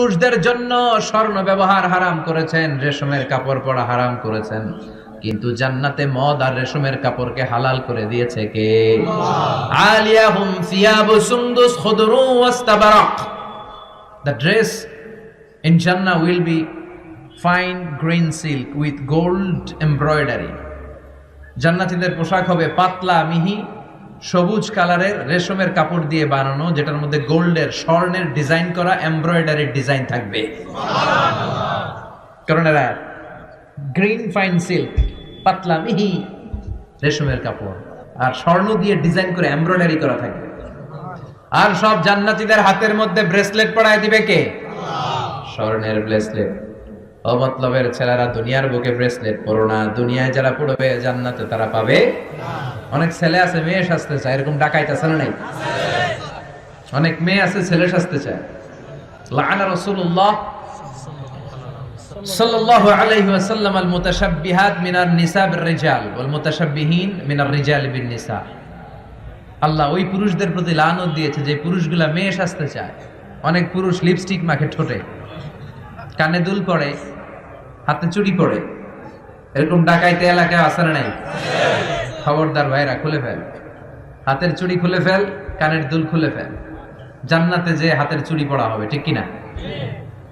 পুরুষদের জন্য স্বর্ণ ব্যবহার হারাম করেছেন, রেশমের কাপড় পরা হারাম করেছেন। কিন্তু জান্নাতে মদ আর রেশমের কাপড়কে হালাল করে দিয়েছে কে? আলিয়াহুম be fine green silk with gold embroidery. জান্নাতীদের পোশাক হবে পাতলা, মিহি সবুজ কালারের রেশমের কাপড় দিয়ে বানানো, যেটার মধ্যে গোল্ডের, স্বর্ণের ডিজাইন করা, এমব্রয়ডারির ডিজাইন থাকবে। কারণ এরা গ্রিন ফাইন সিল্ক, পাতলা, মিহি রেশমের কাপড়। আর স্বর্ণ দিয়ে ডিজাইন করে এমব্রয়ডারি করা থাকবে আর সব জান্নাতীদের হাতের মধ্যে ব্রেসলেট পরায় দিবে কে? স্বর্ণের ব্রেসলেট। অমতলবের ছেলেরা দুনিয়ার বুকে ব্রেসলেট পরো না। দুনিয়ায় যারা পড়বে জান্নাতে তারা পাবে অনেক ছেলে আছে, মেয়ে সাজতে চায়। এরকম ডাকাইত আছে না নাই? অনেক মেয়ে আছে, ছেলে সাজতে চায়। দিয়েছে যে পুরুষগুলা মেয়ে সাজতে চায়। অনেক পুরুষ লিপস্টিক মাখে ঠোঁটে। কানে দুল পড়ে হাতে চুড়ি পড়ে। এরকম ডাকাইতে এলাকায় আসে না নাই। খবরদার ভাইরা খুলে ফেল। হাতের চুড়ি খুলে ফেল কানের দুল খুলে ফেল। জান্নাতে যে হাতের চুড়ি পড়া হবে ঠিক কিনা?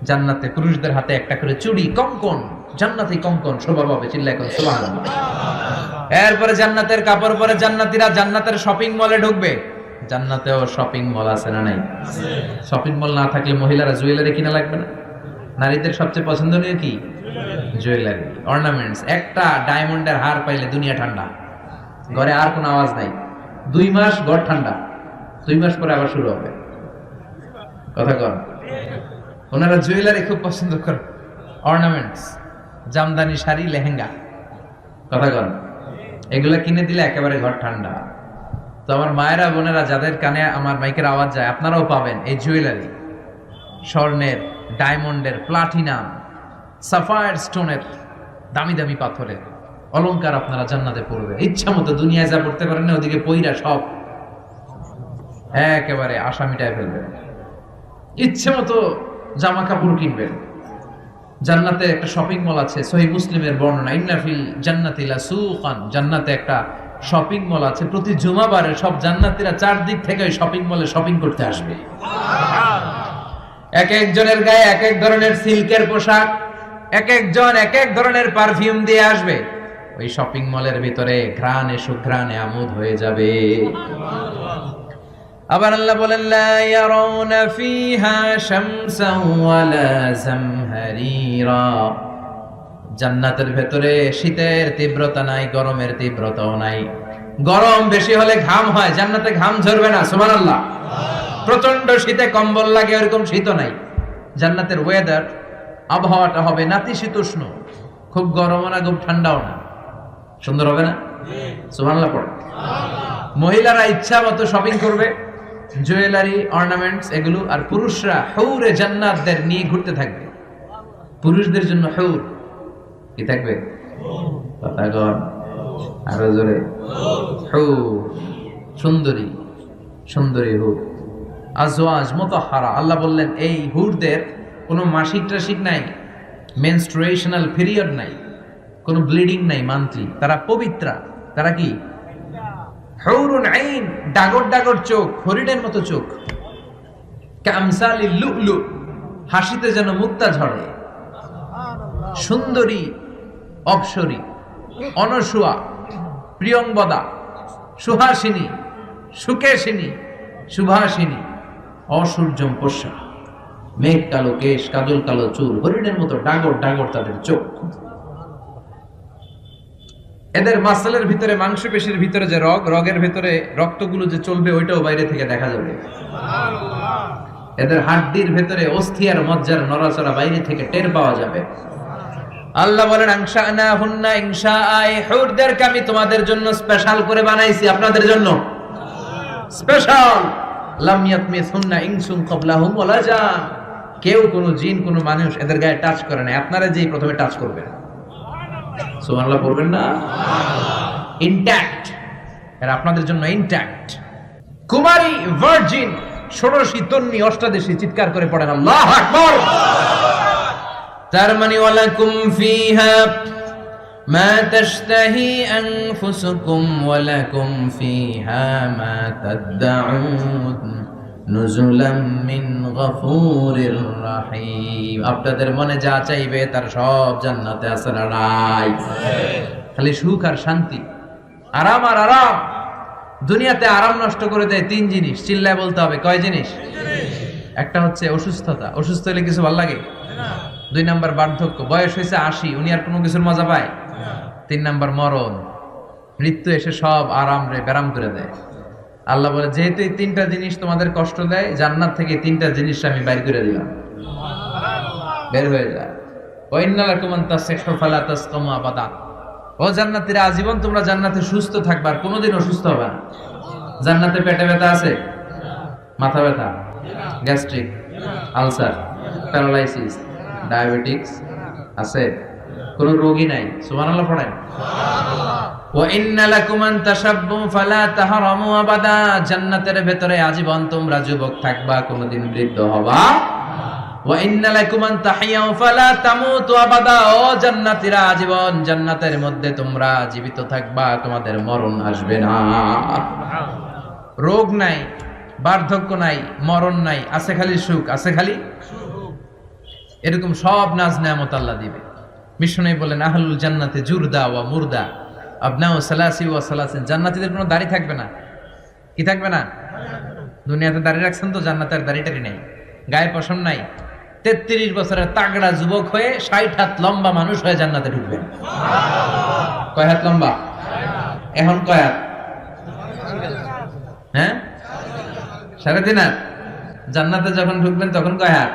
জান্নাতে পুরুষদের হাতে একটা করে চুড়ি কঙ্কন। জান্নাতে কঙ্কন শোভা পাবে চিল্লা এখন সুবহানাল্লাহ। এরপরে জান্নাতের কাপড় পরে জান্নাতীরা জান্নাতের শপিং মলে ঢুকবে। জান্নাতেও শপিং মল আছে না নাই? শপিং মল না থাকলে মহিলারা জুয়েলারি কিনা লাগবে না? নারীদের সবচেয়ে পছন্দনীয় কি? জুয়েলারি। অর্নামেন্টস একটা ডায়মন্ডের হার পাইলে দুনিয়া ঠান্ডা। ঘরে আর কোনো আওয়াজ নাই। দুই মাস ঘর ঠান্ডা। দুই মাস পরে আবার শুরু হবে। কথা কর ওনারা জুয়েলারি খুব পছন্দ করেন। অর্নামেন্টস জামদানি শাড়ি, লেহেঙ্গা। কথা কর এগুলা কিনে দিলে একেবারে ঘর ঠান্ডা। তো আমার মায়েরা, বোনেরা যাদের কানে আমার মাইকের আওয়াজ যায়, আপনারাও পাবেন এই জুয়েলারি। স্বর্ণের ডায়মন্ডের প্লাটিনাম, সাফায়ার স্টোনের দামি দামি পাথরের অলংকার আপনারা জান্নাতে পড়বে। ইচ্ছা মতো দুনিয়ায় যা পড়তে পারেন ওদিকে পইরা সব একেবারে আশা মিটায় ফেলবেন ইচ্ছে মতো জামা কাপড় কিনবেন। জান্নাতে একটা শপিং মল আছে সহি মুসলিমের বর্ণনা ইন্নাফিল জান্নাতিলা সুকান জান্নাতে একটা শপিং মল আছে, প্রতি জুমাবারে সব জান্নাতিরা চারদিক থেকে ওই শপিং মলে শপিং করতে আসবে। এক একজনের গায়ে এক এক ধরনের সিল্কের পোশাক, এক একজন এক এক ধরনের পারফিউম দিয়ে আসবে। ওই শপিং মলের ভিতরে ঘ্রাণে সুঘ্রাণে আমোদ হয়ে যাবে। আবার আল্লাহ বলেন, লা ইয়ারাউনা ফিহা শামসান ওয়ালা জামহারিরা। জান্নাতের ভেতরে শীতের তীব্রতা নাই, গরমের তীব্রতাও নাই। গরম বেশি হলে ঘাম হয়, জান্নাতে ঘাম ঝরবে না, সুবহানাল্লাহ। প্রচণ্ড শীতে কম্বল লাগে এরকম শীত নাই। জান্নাতের ওয়েদার আবহাওয়াটা হবে নাতিশীতোষ্ণ খুব গরমও না, খুব ঠান্ডাও না। সুন্দর হবে না? সুবহানাল্লাহ পড়ে। মহিলারা ইচ্ছা মতো শপিং করবে। জুয়েলারি অর্নামেন্টস এগুলো, আর পুরুষরা হৌরে জান্নাতদের নিয়ে ঘুরতে থাকবে। পুরুষদের জন্য হৌর কি থাকবে? আরও জোরে। সুন্দরী। সুন্দরী হৌ আজওয়াজ মোতাহারা। আল্লাহ বললেন, এই হুরদের কোনো মাসিক টাসিক নাই মেনস্ট্রুয়েশনাল পিরিয়ড নাই, কোনো ব্লিডিং নাই মান্থলি তারা পবিত্রা। তারা কি? হৌরুন আইন, ডাগর ডাগর চোখ, হরিণের মতো চোখ। কামসালি লুলু, হাসিতে যেন মুক্তা ঝরে। সুন্দরী, অপসরী, অনসুয়া প্রিয়ংবদা সুহাসিনী, সুকেশিনী, সুভাসিনী অসূর্যম পোষা। মেঘ কালো কেশ, কাজল কালো চুল, হরিণের মতো ডাগর ডাগর তাদের চোখ। এদের মাসেলের ভিতরে, মাংসপেশির ভিতরে যে রগ, রগের ভিতরে রক্তগুলো যে চলবে, ওইটাও বাইরে থেকে দেখা যাবে। এদের হাড্ডির ভেতরে অস্থি আর মজ্জার নড়াচড়া বাইরে থেকে টের পাওয়া যাবে। আল্লাহ বলেন আংশানা হুন্না ইনশা আই হুরদেরকে আমি তোমাদের জন্য স্পেশাল করে বানাইছি। আপনাদের জন্য? স্পেশাল কেউ কোনো জিন কোনো মানুষ এদের গায়ে টাচ করে না। আপনারা যেই প্রথমে টাচ করবেন। সুবহানাল্লাহ পড়বেন না? ইনট্যাক্ট এরা আপনাদের জন্য ইনট্যাক্ট কুমারী ভার্জিন ষোড়শী তন্নি অষ্টাদশী চিৎকার করে পড়েন আল্লাহ আকবার। তার মানে ওয়ালাকুম ফিহা ما تشتهي أنفسكم ولكم فيها ما تدعون نزلا من غفور رحيم আপনাদের মনে যা চাইবে তার সব জান্নাতে আছে না নাই খালি সুখ আর শান্তি আরাম আর আরাম দুনিয়াতে আরাম নষ্ট করে দেয় তিন জিনিস চিল্লায় বলতে হবে কয় জিনিস একটা হচ্ছে অসুস্থতা অসুস্থ হলে কিছু ভালো লাগে দুই নাম্বার বার্ধক্য বয়স হয়েছে আশি উনি আর কোনো কিছুর মজা পায় তিন নাম্বার মরণ। মৃত্যু এসে সব আরাম রে ব্যারাম করে দেয়। আল্লাহ বলে, যেহেতু এই তিনটা জিনিস তোমাদের কষ্ট দেয়, জান্নাত থেকে তিনটা জিনিস আমি বাইর করে দিলাম। বের হয়ে যায় ও জান্নাতীরা, আজীবন তোমরা জান্নাতে সুস্থ থাকবে আর কোনোদিন অসুস্থ হবে না। জান্নাতে পেটে ব্যথা আছে? মাথা ব্যথা? গ্যাস্ট্রিক? আলসার? প্যারালাইসিস? ডায়াবেটিক্স? আছে? কোন রোগী নাই। সুবহানাল্লাহ পড়েন। জান্নাতের মধ্যে তোমরা জীবিত থাকবা তোমাদের মরণ আসবে না। রোগ নাই বার্ধক্য নাই মরণ নাই আছে খালি সুখ আছে খালি এরকম সব নাজ নেয়ামত আল্লাহ দিবে। বিষ্ণু বলেন, আহলুল জান্নাতে জুরদা ওয়া মুরদা। আবনাও সালাসি ওয়া সালাসিন। জান্নাতীদের কোনো দাড়ি থাকবে না। কি থাকবে না? দুনিয়াতে দাড়ি রাখছেন তো, জান্নাতের দাড়িটারি নাই। গায়ে পশম নাই। তেত্রিশ বছরের তাগড়া যুবক হয়ে ষাট হাত লম্বা মানুষ হয়ে জান্নাতে ঢুকবে কয় হাত লম্বা? এখন কয় হাত? হ্যাঁ? সাড়ে তিন হাত। জান্নাতে যখন ঢুকবেন তখন কয় হাত?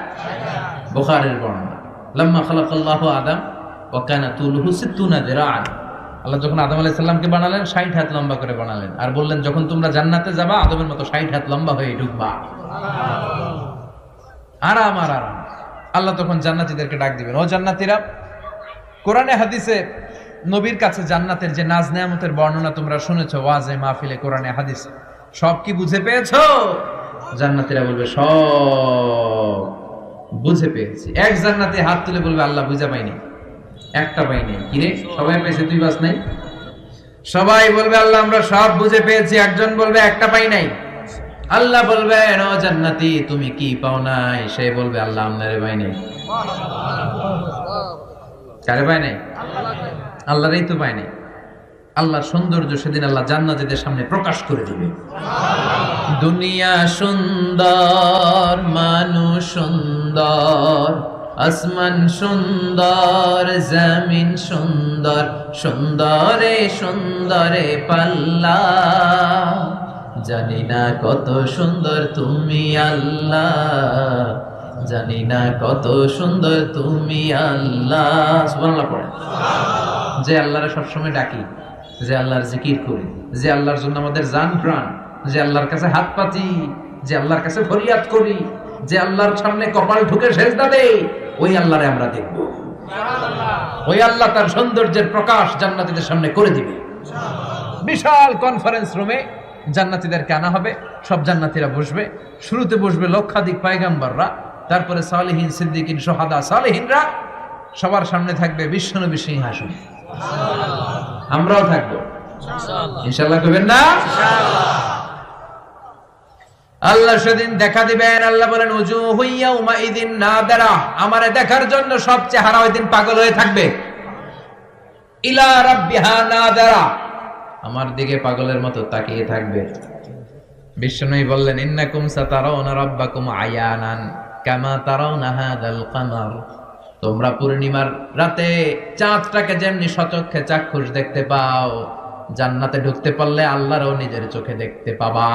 বুখারের বর্ণনা। লাম্মা খালাকাল্লাহু আদম ওয়া কানা তুলুহু সিত্তুনা দিরাআন। আল্লাহ যখন আদম আলাইহিস সালামকে বানালেন 60 হাত লম্বা করে বানালেন। আর বললেন, যখন তোমরা জান্নাতে যাবা, আদমের মতো 60 হাত লম্বা হয়ে ঢুকবা। আরাম আর আরাম। আল্লাহ তখন জান্নাতীদেরকে ডাক দিবেন, ও জান্নাতীরা, কোরআনে, হাদিসে নবীর কাছে জান্নাতের যে নাজ নেয়ামতের বর্ণনা তোমরা শুনেছো, ওয়াজে মাহফিলে কোরআনে, হাদিস, সব কি বুঝে পেয়েছ? জান্নাতীরা বলবে, সব বুঝে পেয়েছি। এক জান্নাতে হাত তুলে বলবে, আল্লাহ বুঝে পাইনি। একটা পাইনি কিরে সবাই পেয়েছে তুই বাস নাই? সবাই বলবে, আল্লাহ, আমরা সব বুঝে পেয়েছি। একজন বলবে, একটা পাই নাই। আল্লাহ বলবে জান্নাতি, তুমি কি পাও নাই? সে বলবে, আল্লাহ, আপনারে পাই নাই। কারে পাই নাই? আল্লাহরই তো পাই নাই। আল্লাহর সৌন্দর্য সেদিন আল্লাহ জান্নাতীদের সামনে প্রকাশ করে দিবে। দুনিয়া সুন্দর, মানুষ সুন্দর। আসমান সুন্দর, জমিন সুন্দর, সুন্দরে সুন্দরে পাল্লা। জানি না কত সুন্দর তুমি আল্লাহ। জানি না কত সুন্দর তুমি আল্লাহ। সুবহানাল্লাহ পড়েন যে আল্লাহরে সবসময় ডাকি, যে আল্লাহর জিকির করি, যে আল্লাহর জন্য আমাদের জান প্রাণ, যে আল্লাহর কাছে হাত পাতি, যে আল্লাহর কাছে ফরিয়াদ করি, যে আল্লাহর সামনে কপাল ঢুকে সেজদা দেই ওই আল্লাহরে আমরা দেখব। ওই আল্লাহ তার সৌন্দর্যের প্রকাশ জান্নাতীদের সামনে করে দিবে। বিশাল কনফারেন্স রুমে জান্নাতীদেরকে আনা হবে, সব জান্নাতীরা বসবে। শুরুতে বসবে লক্ষাধিক পায়গাম্বাররা, তারপরে সালেহীন, সিদ্দিকিন, সোহাদা, সালেহীনরা। সবার সামনে থাকবে বিশ্বনবী সিংহাসন। আমরাও থাকব। ইনশাল্লাহ করবেন না? আল্লাহ সেদিন দেখা দিবেন, আল্লাহ বলেন, উজু হইয়া উমা ইদিন না দাঁড়া আমারে দেখার জন্য সব চেহারা ওই দিন পাগল হয়ে থাকবে। ইলা রাব্বিহা না দাঁড়া আমার দিকে পাগলের মতো তাকিয়ে থাকবে। বিষ্ণুই বললেন, ইন্নাকুম সাতারাউনা রাব্বাকুম আয়ানান কামা তারাউনা হাদাল কামার। তোমরা পূর্ণিমার রাতে চাঁদটাকে যেমনি সচক্ষে চাক্ষুষ দেখতে পাও জান্নাতে ঢুকতে পারলে আল্লাহরও নিজের চোখে দেখতে পাবা।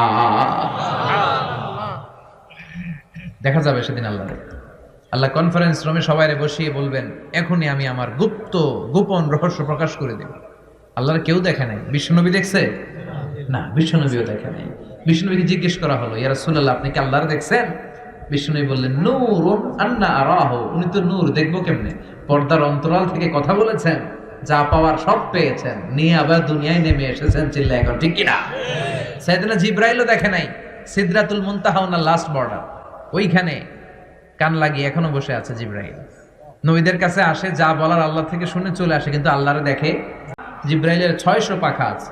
দেখা যাবে সেদিন আল্লাহ। আল্লাহ কনফারেন্স রুমে সবাই বসিয়ে বলবেন, এখনই আমি আমার গুপ্ত, গোপন রহস্য প্রকাশ করে দেব। আল্লাহর কেউ দেখে নাই। বিষ্ণুনবী দেখছে? না বিষ্ণুনবীও দেখে নাই। বিষ্ণুনবীকে জিজ্ঞেস করা হলো ইয়ারা শুনলাম আপনি কি আল্লাহর দেখছেন? বিষ্ণু বললেন নূর আন্না আরাহ। উনি তো নূর, দেখব কেমনে? পর্দার অন্তরাল থেকে কথা বলেছেন। যা পাওয়ার সব পেয়েছেন। নিয়ে আবার দুনিয়ায় নেমে এসেছেন চিল্লা এখন ঠিক কিনা? সাইদিনা জিব্রাইলও দেখে নাই। সিদরাতুল মুনতাহা ওনার লাস্ট বর্ডার ওইখানে কান লাগিয়ে এখনও বসে আছে জিব্রাইল। নবীদের কাছে আসে, যা বলার আল্লাহ থেকে শুনে চলে আসে, কিন্তু আল্লাহরে দেখে জিব্রাইলের ছয়শো পাখা আছে।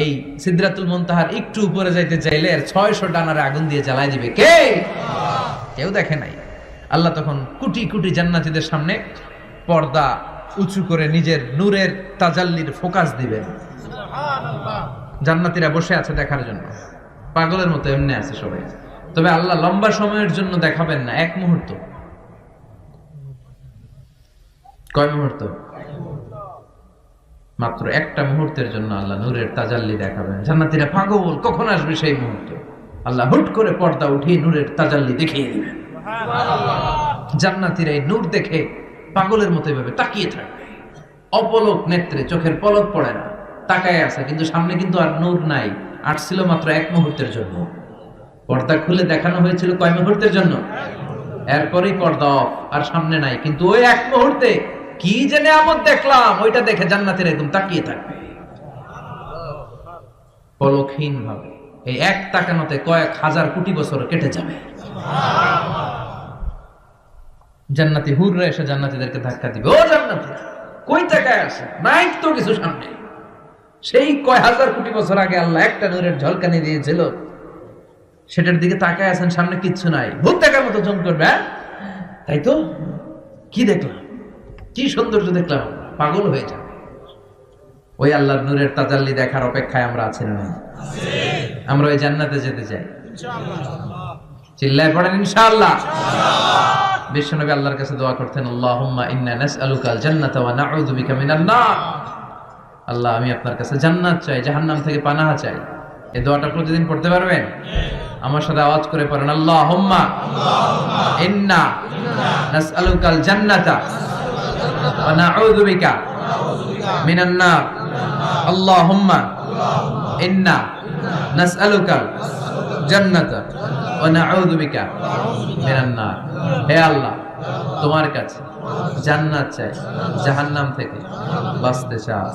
এই সিদরাতুল মুনতাহার একটু উপরে যাইতে চাইলে ছয়শো ডানারে আগুন দিয়ে জ্বালাই দিবে। কে? কেউ দেখে নাই। আল্লাহ তখন কুটি কুটি জান্নাতীদের সামনে পর্দা উঁচু করে নিজের নূরের তাজাল্লির ফোকাস দিবেন জান্নাতীরা বসে আছে দেখার জন্য। পাগলের মতো এমনি আছে সবাই। তবে আল্লাহ লম্বা সময়ের জন্য দেখাবেন না এক মুহূর্ত। কয় মুহূর্ত? মাত্র একটা মুহূর্তের জন্য আল্লাহ নূরের তাজাল্লি দেখাবেন। জান্নাতিরা পাগল কখন আসবে সেই মুহূর্ত? আল্লাহ হুট করে পর্দা উঠিয়ে নূরের তাজাল্লি দেখিয়ে দিবেন। জান্নাতীরা এই নূর দেখে পাগলের মতো এভাবে তাকিয়ে থাকবে অপলক নেত্রে চোখের পলক পড়ে না। তাকায় আছে, কিন্তু সামনে কিন্তু আর নূর নাই। আসছিল মাত্র এক মুহূর্তের জন্য। পর্দা খুলে দেখানো হয়েছিল কয় মুহূর্তের জন্য? এরপরেই পর্দা অফ, আর সামনে নাই। কিন্তু ওই এক মুহূর্তে কি জেনে আমদ দেখলাম, ওইটা দেখে জান্নাতের একদম তাকিয়ে থাকবে। পলকহীন ভাবে এই এক তাকানোতে কয়েক হাজার কোটি বছর কেটে যাবে। জান্নাতি হুররা এসে জান্নাতীদেরকে ধাক্কা দিবে। ও জান্নাতি কই টাকায় আসে নাই তো কিছু সামনে। সেই কয় হাজার কোটি বছর আগে আল্লাহ একটা নূরের ঝলকানি দিয়েছিল। সেটার দিকে তাকায় আছেন সামনে কিচ্ছু নাই। ভূত দেখার মতো জম করবে হ্যাঁ? তাই তো? কি দেখলাম? কি সৌন্দর্য দেখলাম? পাগল হয়ে যাবে। ওই আল্লাহর নূরের তাজাল্লি দেখার অপেক্ষায় আমরা আছি না? আমরা ওই জান্নাতে যেতে চাই। চিল্লায় পড়েন ইনশাআল্লাহ। বিশ্বনবী আল্লাহর কাছে দোয়া করতেন ইন্না আল্লাহ, আমি আপনার কাছে জান্নাত চাই, জাহান্নাম থেকে পানাহা চাই। এই দোয়াটা প্রতিদিন পড়তে পারবেন? আমার সাথে আওয়াজ করে পড়েন, আল্লাহুম্মা ইন্না নাসআলুকাল জান্নাতা ওয়া নাউযু বিকা মিনান নার। আল্লাহুম্মা ইন্না নাসআলুকাল জান্নাতা। তোমার কাছে জান্নাত চাই জাহান্নাম থেকে বাঁচতে চাও।